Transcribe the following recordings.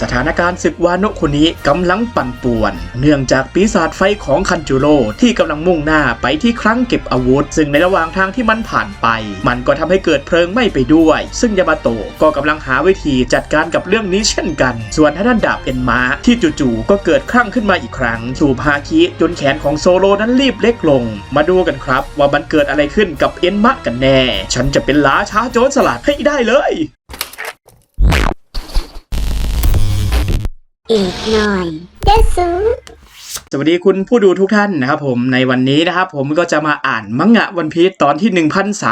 สถานการณ์ศึกวาโนะคนนี้กำลังปั่นป่วน เนื่องจากปีศาจไฟของคันจูโร่ที่กำลังมุ่งหน้าไปที่ครั้งเก็บอาวุธ ซึ่งในระหว่างทางที่มันผ่านไป มันก็ทำให้เกิดเพลิงไหม้ไปด้วย ซึ่งยามาโตะก็กำลังหาวิธีจัดการกับเรื่องนี้เช่นกัน ส่วนท่านดาบเอ็นมาที่จู่ๆก็เกิดคลั่งขึ้นมาอีกครั้งสูบฮาคิจนแขนของโซโลนั้นรีบเล็กลง มาดูกันครับ ว่ามันเกิดอะไรขึ้นกับเอ็นมะกันแน่ ฉันจะเป็นล้าช้าโจรสลัดให้ได้เลย อีกหน่อยเดซู สวัสดีคุณผู้ดูทุกท่านนะครับผมในวันนี้นะครับผมก็จะมาอ่านมังงะวันพีชตอนที่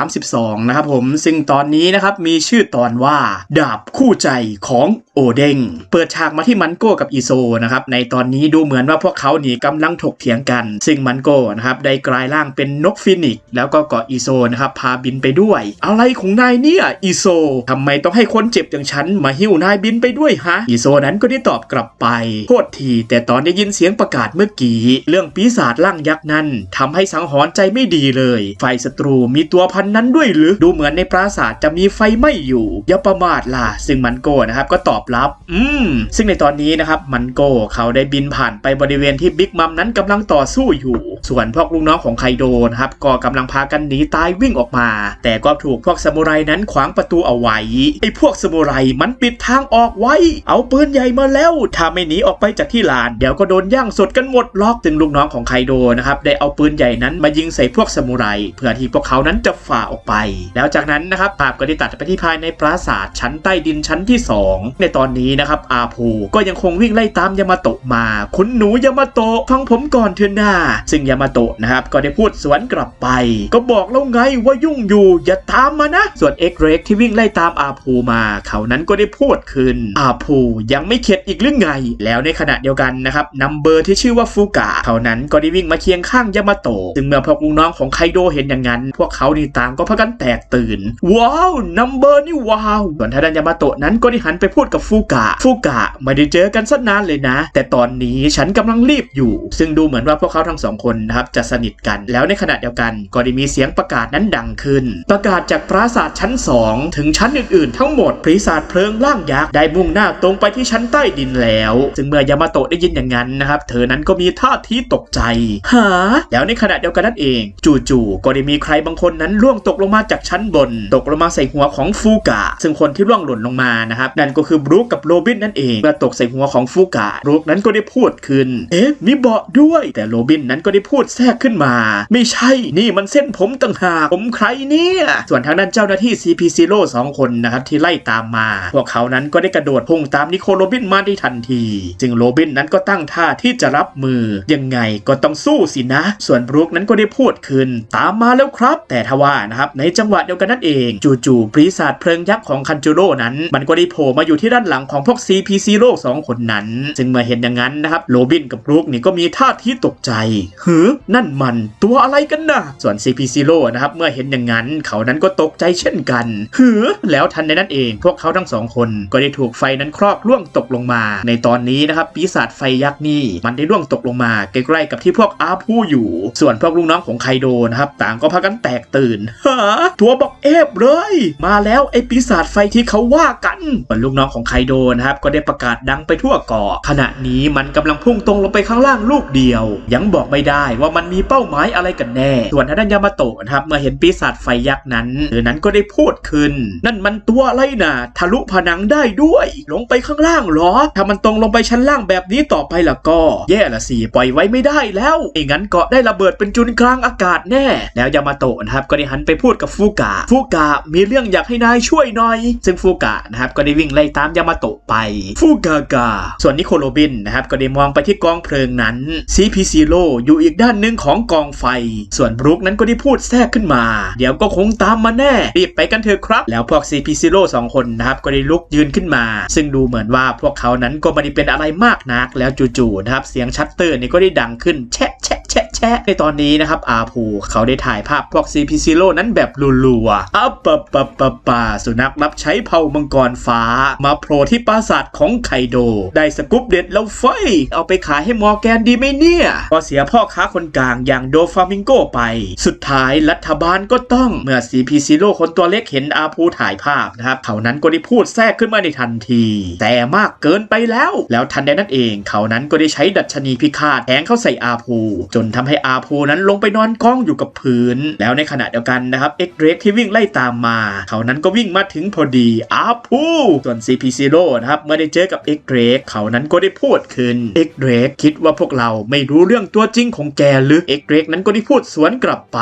1032 นะครับผมซึ่งตอนนี้นะครับมีชื่อตอนว่า ดาบคู่ใจของโอเด้งเปิดฉากมาที่มันโก้กับอีโซนะครับในตอนนี้ดูเหมือนว่าพวกเขาหนีกำลังถกเถียงกัน ซึ่งมันโก้นะครับได้กลายร่างเป็นนกฟินิกแล้วก็เกาะอีโซนะครับพาบินไปด้วย อะไรของนายเนี่ยอีโซทำไมต้องให้คนเจ็บอย่างฉันมาหิ้วนายบินไปด้วยฮะอีโซนั้นก็ได้ตอบกลับไปโทษทีแต่ตอนได้ยินเสียงประกาศเมื่อกี้เรื่องปีศาจร่างยักษ์นั้นทำให้สังหรณ์ใจไม่ดีเลยฝ่ายศัตรูมีตัวพันนั้นด้วยหรือดูเหมือนในปราสาทจะมีไฟไหม้อยู่อย่าประมาทล่ะ ซึ่งมันโก้นะครับก็ตอบรับ อืม ซึ่งในตอนนี้นะครับมันโก้เขาได้บินผ่านไปบริเวณที่บิ๊กมัมนั้นกำลังต่อสู้อยู่ ส่วนพวกลูกน้องของไคโดนะครับก็กำลังพากันหนีตายวิ่งออกมา แต่ก็ถูกพวกซามูไรนั้นขวางประตูเอาไว้ไอ้พวกซามูไรมันปิดทางออกไว้ เอาปืนใหญ่มาแล้ว ถ้าไม่หนีออกไปจากที่ลานเดี๋ยวก็โดนย่างสดกันหมดล็อกถึงลูกน้องของไคโดนะครับได้เอาปืนใหญ่นั้นมายิงใส่พวกซามูไรเพื่อที่พวกเขานั้นจะฝ่าออกไป แล้วจากนั้นนะครับภาพก็ได้ตัดไปที่ภายในปราสาทชั้นใต้ดินชั้นที่สองในตอนนี้นะครับอาภูก็ยังคงวิ่งไล่ตามยามาโตะมา คุณหนูยามาโตะฟังผมก่อนเถอะนาซึ่งยามาโตะนะครับก็ได้พูดสวนกลับไป ก็บอกแล้วไงว่ายุ่งอยู่อย่าตามมานะ ส่วนเอ็กเรกที่วิ่งไล่ตามอาภูมา เขานั้นก็ได้พูดขึ้นอาภูยังไม่เข็ดอีกหรือไง แล้วในขณะเดียวกันนะครับนัมเบอร์ที่ชื่อว่าฟูกะเขานั้นก็ได้วิ่งมาเคียงข้างยามาโตะซึ่งเมื่อพวกลูกน้องของไคโดเห็นอย่างนั้น พวกเขานี่ต่างก็พากันแตกตื่น ว้าวนัมเบอร์นี่ว้าวส่วนทางด้านยามาโตะนั้นก็ได้หันไปพูดกับฟูกะฟูกะไม่ได้เจอกันสักนานเลยนะ แต่ตอนนี้ฉันกำลังรีบอยู่ ซึ่งดูเหมือนว่าพวกเขาทั้งสองคนนะครับจะสนิทกัน แล้วในขณะเดียวกันก็ได้มีเสียงประกาศนั้นดังขึ้น ประกาศจากปราสาทชั้น 2 ถึงชั้นอื่นๆ ทั้งหมดปีศาจเพลิงล่างยักษ์ได้มุ่งหน้าตรงไปที่ชั้นใต้ดินแล้ว ซึ่งเมื่อยามาโตะได้ยินอย่างนั้นนะครับเธอนั้นก็มีท่าทีตกใจ หา แล้วในขณะเดียวกันนั่นเอง จู่ๆก็ได้มีใครบางคนนั้นร่วงตกลงมาจากชั้นบน ตกลงมาใส่หัวของฟูกะ ซึ่งคนที่ร่วงหล่นลงมานะครับนั่นก็คือบรูคกับโรบินนั่นเองเมื่อตกใส่หัวของฟูกะบรูคนั้นก็ได้พูดขึ้น เอ๊ะมีเบาะด้วย แต่โรบินนั้นก็ได้พูดแทรกขึ้นมา ไม่ใช่นี่มันเส้นผมต่างหากผมใครเนี่ยส่วนทางด้านเจ้าหน้าที่ CP0 สองคนนะครับที่ไล่ตามมา พวกเขานั้นก็ได้กระโดดพุ่งตามนิโคลโรบินมาได้ทันที จึงโรบินนั้นก็ตั้งท่าที่จะรับมือ ยังไงก็ต้องสู้สินะ ส่วนบรูคนั้นก็ได้พูดขึ้น ตามมาแล้วครับ แต่ทว่านะครับในจังหวะเดียวกันนั่นเอง จู่ๆปีศาจเพลิงยักษ์ของคันจูโร่นั้น มันก็ได้โผล่มาอยู่ที่ด้านหลังของพวก CP0 สองคนนั้น ซึ่งเมื่อเห็นอย่างนั้นนะครับโรบินกับบรูคนี่ก็มีท่าทีตกใจหือนั่นมันตัวอะไรกันนะส่วน CP0 นะครับเมื่อเห็นอย่างนั้น เขานั้นก็ตกใจเช่นกันหือแล้วทันในนั้นเอง พวกเขาทั้งสองคนก็ได้ถูกไฟนั้นครอบล่วงตกลงมา ในตอนนี้นะครับปีศาจไฟยักษ์นี่มันได้ล่วงตกลงมาใกล้ๆกับที่พวกอาพูอยู่ ส่วนพวกลูกน้องของไคโดนะครับ ต่างก็พากันแตกตื่นฮะตัวบอกเอฟเลย มาแล้วไอปีศาจไฟที่เขาว่ากันส่วนลูกน้องของไคโดนะครับก็ได้ประกาศดังไปทั่วเกาะขณะนี้มันกำลังพุ่งตรงลงไปข้างล่างลูกเดียว ยังบอกไม่ได้ว่ามันมีเป้าหมายอะไรกันแน่ ส่วนทางด้านยามาโตะนะครับเมื่อเห็นปีศาจไฟยักษ์นั้นเธอนั้นก็ได้พูดขึ้น นั่นมันตัวอะไรนะทะลุผนังได้ด้วย ลงไปข้างล่างเหรอ ถ้ามันตรงลงไปชั้นล่างแบบนี้ต่อไปล่ะก็ แย่ละสิปล่อยไว้ไม่ได้แล้วไม่งั้นเกาะได้ระเบิดเป็นจุนกลางอากาศแน่ แล้วยามาโตะนะครับก็ได้หันไปพูดกับฟูกะฟูกะมีเรื่องอยากให้นายช่วยหน่อย ซึ่งฟูกะนะครับก็ได้วิ่งไล่ตามยามาโตะไปฟูกากาส่วนนิโคโรบินนะครับก็ได้มองไปที่กองเพลิงนั้น CP0 อยู่อีกด้านหนึ่งของกองไฟ ส่วนบรุกนั้นก็ได้พูดแทรกขึ้นมา เดี๋ยวก็คงตามมาแน่ รีบไปกันเถอะครับ แล้วพวก CP0 สองคนนะครับก็ได้ลุกยืนขึ้นมา ซึ่งดูเหมือนว่าพวกเขานั้นก็ไม่ได้เป็นอะไรมากนัก แล้วจู่ๆนะครับเสียงชัตเตอร์นี่ก็ได้ดังขึ้นแชะแชะแชะ แชะในตอนนี้นะครับอาภูเขาได้ถ่ายภาพพวก CP Zero นั้นแบบรัวๆอัปปะปะปะปะสุนัขรับใช้เผ่ามังกรฟ้า มาโผล่ที่ปราสาทของไคโด ได้สกุปเด็ดแล้วไฟ เอาไปขายให้มอร์แกนดีไหมเนี่ยก็เสียพ่อค้าคนกลางอย่างโดฟามิงโกไป สุดท้ายรัฐบาลก็ต้องเมื่อ CP Zero คนตัวเล็กเห็นอาภูถ่ายภาพนะครับเขานั้นก็ได้พูดแทรกขึ้นมาในทันที แต่มากเกินไปแล้ว แล้วทันใดนั้นเอง เขานั้นก็ได้ใช้ดัชนีพิฆาตแทงเข้าใส่อาภู จนทำให้อาภูนั้นลงไปนอนกองอยู่กับพื้น แล้วในขณะเดียวกันนะครับเอ็กเรกที่วิ่งไล่ตามมา เขานั้นก็วิ่งมาถึงพอดีอาภูส่วน CP Zero นะครับเมื่อได้เจอกับเอ็กเรกเขานั้นก็ได้พูดขึ้นเอ็กเรกคิดว่าพวกเราไม่รู้เรื่องตัวจริงของแกหรือเอ็กเรกนั้นก็ได้พูดสวนกลับไป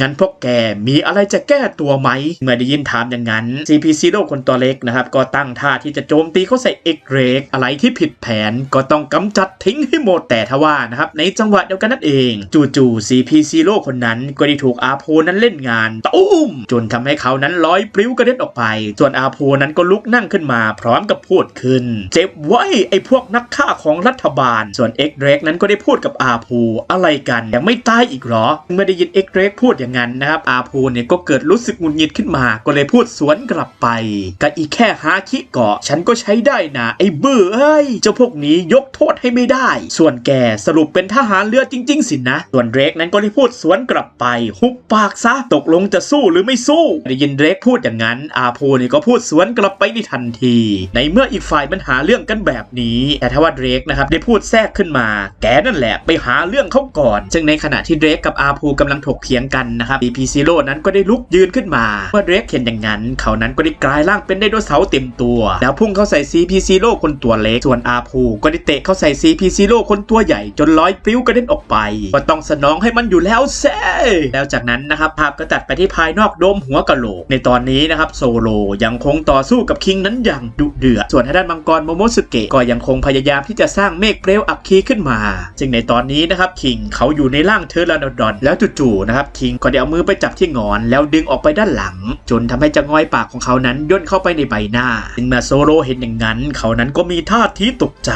งั้นพวกแกมีอะไรจะแก้ตัวไหมเมื่อได้ยินถามอย่างนั้น CP Zero คนตัวเล็กนะครับก็ตั้งท่าที่จะโจมตีเขาใส่เอ็กเรกอะไรที่ผิดแผนก็ต้องกำจัดทิ้งให้หมดแต่ทว่านะครับในจังหวะเดียวกันนั่นเองจู่ๆ CP Zero คนนั้นก็ได้ถูกอาโพนั้นเล่นงานตุ้มจนทำให้เขานั้นลอยปลิวกระเด็นออกไป ส่วนอาโพนั้นก็ลุกนั่งขึ้นมาพร้อมกับพูดขึ้น เจ็บไว้ไอ้พวกนักฆ่าของรัฐบาล ส่วนเอ็กเรกนั้นก็ได้พูดกับอาโพอะไรกันยังไม่ตายอีกหรอเมื่อได้ยินเอ็กเรกพูดอย่างนั้นนะครับอาโพเนี่ยก็เกิดรู้สึกหงุดหงิดขึ้นมา ก็เลยพูดสวนกลับไปก็อีกแค่หาคิเกาะ ฉันก็ใช้ได้นะไอ้เบื่อเอ้ยเจ้าพวกนี้ยกโทษให้ไม่ได้ ส่วนแกสรุปเป็นทหารเรือจริง ๆ สินะ ส่วนเดรกนั้นก็ได้พูดสวนกลับไป หุบปากซะตกลงจะสู้หรือไม่สู้ ได้ยินเดรกพูดอย่างนั้น อาโพนี่ก็พูดสวนกลับไปในทันที ในเมื่ออีกฝ่ายมันหาเรื่องกันแบบนี้ แต่ถ้าว่าเดรกนะครับได้พูดแทรกขึ้นมา แกนั่นแหละไปหาเรื่องเขาก่อน ซึ่งในขณะที่เดรกกับอาโพกำลังถกเถียงกันนะครับ BP Zero นั้นก็ได้ลุกยืนขึ้นมา เมื่อเดรกเห็นอย่างนั้น เขานั้นก็ได้กลายร่างเป็นไดโนเสาร์เต็มตัว แล้วพุ่งเข้าใส่ CP Zero คนตัวเล็ก ส่วนอาโพก็ได้เตะเข้าใส่ CP Zero คนตัวใหญ่จนลอยปลิวกระเด็นออกไปก็ต้องสนองให้มันอยู่แล้วแซ่แล้วจากนั้นนะครับภาพก็ตัดไปที่ภายนอกโดมหัวกะโหลก ในตอนนี้นะครับโซโลยังคงต่อสู้กับคิงนั้นอย่างดุเดือด ส่วนทางด้านมังกรโมโมสึเกะก็ยังคงพยายามที่จะสร้างเมฆเปลวอัคคีขึ้นมาจึงในตอนนี้นะครับคิงเขาอยู่ในร่างเทอร์ลานดอน แล้วจู่ๆนะครับคิงก็ได้เอามือไปจับที่งอน แล้วดึงออกไปด้านหลัง จนทำให้จะงอยปากของเขานั้นย่นเข้าไปในใบหน้าซึ่งเมื่อโซโลเห็นอย่างนั้น เขานั้นก็มีท่าทีตกใจ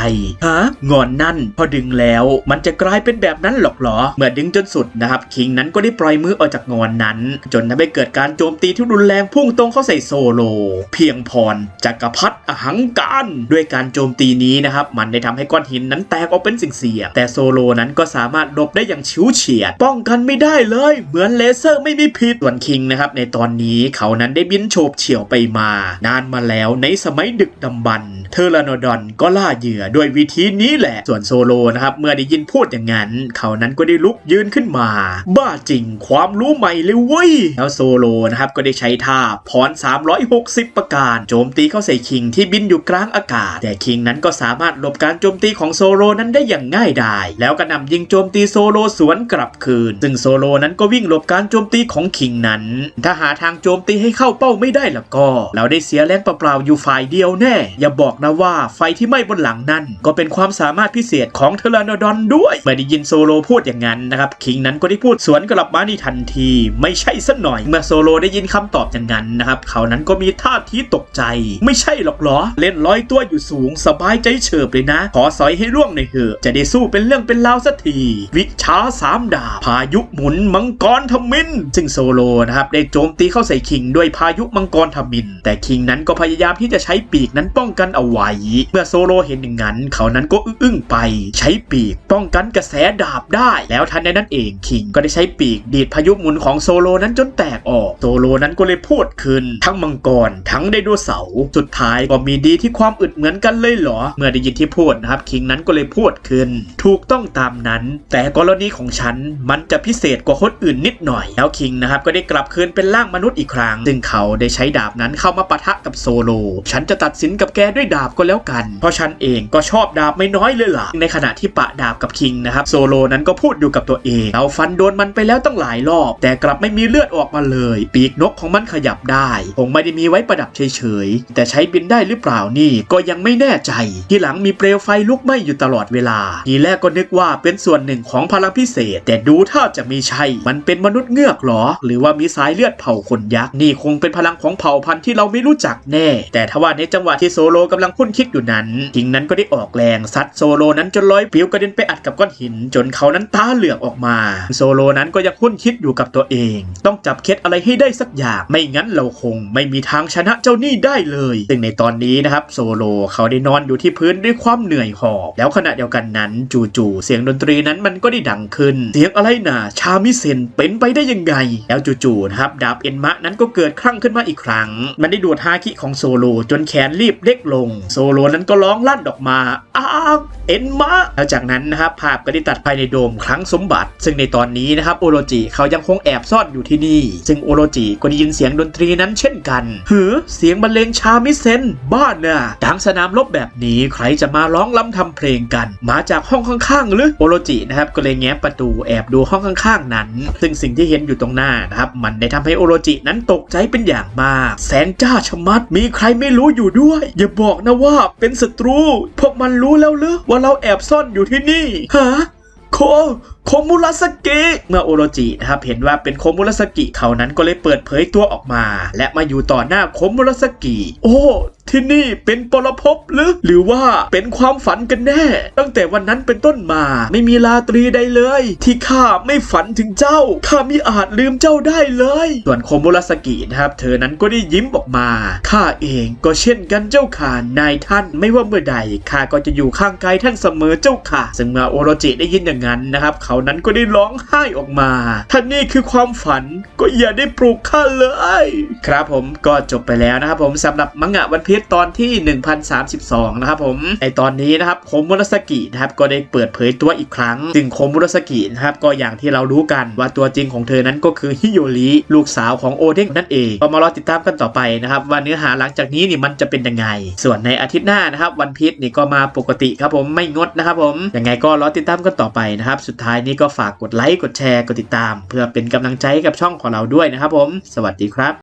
ฮะงอนนั่นพอดึงแล้วมันจะกลายเป็นแบบนั้นหรอกหรอเมื่อดึงจนสุดนะครับคิงนั้นก็ได้ปล่อยมือออกจากงอนนั้น จนทำให้เกิดการโจมตีที่รุนแรงพุ่งตรงเข้าใส่โซโล เพียงพรจักรพรรดิอหังการ ด้วยการโจมตีนี้นะครับมันได้ทำให้ก้อนหินนั้นแตกออกเป็นสิ่งเสีย แต่โซโลนั้นก็สามารถหลบได้อย่างชิวเฉียด ป้องกันไม่ได้เลย เหมือนเลเซอร์ไม่มีพิษส่วนคิงนะครับในตอนนี้เขานั้นได้บินโฉบเฉี่ยวไปมา นานมาแล้วในสมัยดึกดำบรรเทอร์ลานดอนก็ล่าเหยื่อด้วยวิธีนี้แหละส่วนโซโลนะครับเมื่อได้ยินพูดอย่างนั้น เขานั้นก็ได้ลุกยืนขึ้นมา บ้าจริงความรู้ใหม่เลยเว้ย แล้วโซโลนะครับก็ได้ใช้ท่าพร 360 ประการ โจมตีเข้าใส่คิงที่บินอยู่กลางอากาศ แต่คิงนั้นก็สามารถหลบการโจมตีของโซโลนั้นได้อย่างง่ายดายแล้วก็นำยิงโจมตีโซโลสวนกลับคืน ซึ่งโซโลนั้นก็วิ่งหลบการโจมตีของคิงนั้น ถ้าหาทางโจมตีให้เข้าเป้าไม่ได้แล้วก็ เราได้เสียแรงเปล่าๆอยู่ฝ่ายเดียวแน่ อย่าบอกนะว่าไฟที่ไหม้บนหลังนั้น ก็เป็นความสามารถพิเศษของเทอร์ลนดอนด้วยเมื่อได้ยินโซโลพูดอย่างนั้นนะครับคิงนั้นก็ได้พูดสวนกลับมาในทันที ไม่ใช่สักหน่อยเมื่อโซโลได้ยินคำตอบอย่างนั้นนะครับเขานั้นก็มีท่าทีตกใจ ไม่ใช่หรอกหรอ เล่นลอยตัวอยู่สูง สบายใจเฉิบเลยนะ ขอสอยให้ล่วงหน่อยเถอะจะได้สู้เป็นเรื่องเป็นราวสักที วิชาสามดาพายุหมุนมังกรทมินซึ่งโซโลนะครับได้โจมตีเข้าใส่คิงด้วยพายุมังกรทมิน แต่คิงนั้นก็พยายามที่จะใช้ปีกนั้นป้องกันเอาไว้ เมื่อโซโลเห็นอย่างนั้น เขานั้นก็อึ้งๆไป ใช้ปีกป้องกันกระแสดาบได้แล้วทันใดนั้นเองคิงก็ได้ใช้ปีกดีดพายุหมุนของโซโลนั้นจนแตกออกโซโลนั้นก็เลยพูดขึ้น ทั้งมังกรทั้งไดโนเสาร์สุดท้ายก็มีดีที่ความอึดเหมือนกันเลยเหรอ เมื่อได้ยินที่พูดนะครับคิงนั้นก็เลยพูดขึ้น ถูกต้องตามนั้น แต่กรณีของฉันมันจะพิเศษกว่าคนอื่นนิดหน่อย แล้วคิงนะครับก็ได้กลับคืนเป็นร่างมนุษย์อีกครั้งซึ่งเขาได้ใช้ดาบนั้นเข้ามาปะทะกับโซโล ฉันจะตัดสินกับแกด้วยดาบก็แล้วกัน เพราะฉันเองก็ชอบดาบไม่น้อยเลยล่ะในขณะที่ปะดาบกับคิงนะครับโซโลนั้นก็พูดอยู่กับตัวเองเราฟันโดนมันไปแล้วตั้งหลายรอบ แต่กลับไม่มีเลือดออกมาเลย ปีกนกของมันขยับได้คงไม่ได้มีไว้ประดับเฉยๆ แต่ใช้บินได้หรือเปล่านี่ก็ยังไม่แน่ใจ ทีหลังมีเปลวไฟลุกไหม้อยู่ตลอดเวลา ทีแรกก็นึกว่าเป็นส่วนหนึ่งของพลังพิเศษ แต่ดูท่าจะไม่ใช่ มันเป็นมนุษย์เงือกหรอ หรือว่ามีสายเลือดเผ่าคนยักษ์นี่คงเป็นพลังของเผ่าพันธุ์ที่เราไม่รู้จักแน่ แต่ทว่าในจังหวะที่โซโลกำลังคุ้นคิดอยู่นั้นทิงนั้นก็ได้ออกแรงซัดโซโลนั้นจนลอยปิวกระเด็นไปอัดกับก้อนหิน จนเขานั้นตาเหลือกออกมา โซโลนั้นก็ยังคุ้นคิดอยู่กับตัวเอง ต้องจับเคล็ดอะไรให้ได้สักอย่าง ไม่งั้นเราคงไม่มีทางชนะเจ้านี่ได้เลยซึ่งในตอนนี้นะครับโซโลเขาได้นอนอยู่ที่พื้นด้วยความเหนื่อยหอบ แล้วขณะเดียวกันนั้นจู่ๆเสียงดนตรีนั้นมันก็ได้ดังขึ้น เสียงอะไรน่ะชามิเซนเป็นไปได้ยังไง แล้วจู่ๆนะครับดาบเอ็นมะนั้นก็เกิดคลั่งขึ้นมาอีกครั้ง มันได้ดูดฮาคิของโซโลจนแขนรีบเล็กลง โซโลนั้นก็ร้องลั่นออกมาอ้าเอ็นมะแล้วจากนั้นนะครับภาพก็ได้ตัดภายในโดมครั้งสมบัติ ซึ่งในตอนนี้นะครับโอโรจิเขายังคงแอบซ่อนอยู่ที่นี่ ซึ่งโอโรจิก็ได้ยินเสียงดนตรีนั้นเช่นกันเหือเสียงบรรเลงชามิเซนบ้านน่ะดังสนามรบแบบนี้ใครจะมาร้องล้ำทำเพลงกัน มาจากห้องข้างๆหรือโอโรจินะครับก็เลยแง้มประตูแอบดูห้องข้างๆนั้น ซึ่งสิ่งที่เห็นอยู่ตรงหน้านะครับมันได้ทำให้โอโรจินั้นตกใจเป็นอย่างมาก แสงจ้าชะมัดมีใครไม่รู้อยู่ด้วย อย่าบอกนะว่าเป็นศัตรู พวกมันรู้แล้วหรือว่าเราแอบซ่อนอยู่ที่นี่ฮะ โคโคมุราสกิเมื่อโอโรจินะครับเห็นว่าเป็นโคมุราสกิเขานั้นก็เลยเปิดเผยตัวออกมา และมาอยู่ต่อหน้าโคมุราสกิโอ้ที่นี่เป็นปรภพหรือหรือว่าเป็นความฝันกันแน่ ตั้งแต่วันนั้นเป็นต้นมา ไม่มีราตรีใดเลย ที่ข้าไม่ฝันถึงเจ้าข้ามิอาจลืมเจ้าได้เลย ส่วนโคมุราสกินะครับเธอนั้นก็ได้ยิ้มออกมาข้าเองก็เช่นกันเจ้าค่ะ นายท่านไม่ว่าเมื่อใดข้าก็จะอยู่ข้างกายท่านเสมอเจ้าค่ะ ซึ่งเมื่อโอโรจิได้ยินอย่างนั้นนะครับเขานั้นก็ได้ร้องไห้ออกมา ถ้านี่คือความฝันก็อย่าได้ปลูกข้าเลย ครับผมก็จบไปแล้วนะครับผมสำหรับมังงะวันพีชตอนที่ 1032 นะครับผมในตอนนี้นะครับโคมุรสกินะครับก็ได้เปิดเผยตัวอีกครั้งซึ่งโคมุรสกินะครับก็อย่างที่เรารู้กันว่าตัวจริงของเธอนั้นก็คือฮิโยริลูกสาวของโอเด้งนั่นเองก็มารอติดตามกันต่อไปนะครับว่าเนื้อหาหลังจากนี้นี่มันจะเป็นยังไง ส่วนในอาทิตย์หน้านะครับวันพีชนี่ก็มาปกติครับผมไม่งดนะครับผมยังไงก็รอติดตามกันต่อไปนะครับสุดท้ายนี่ก็ฝากกดไลค์กดแชร์กดติดตาม เพื่อเป็นกำลังใจกับช่องของเราด้วยนะครับผม สวัสดีครับ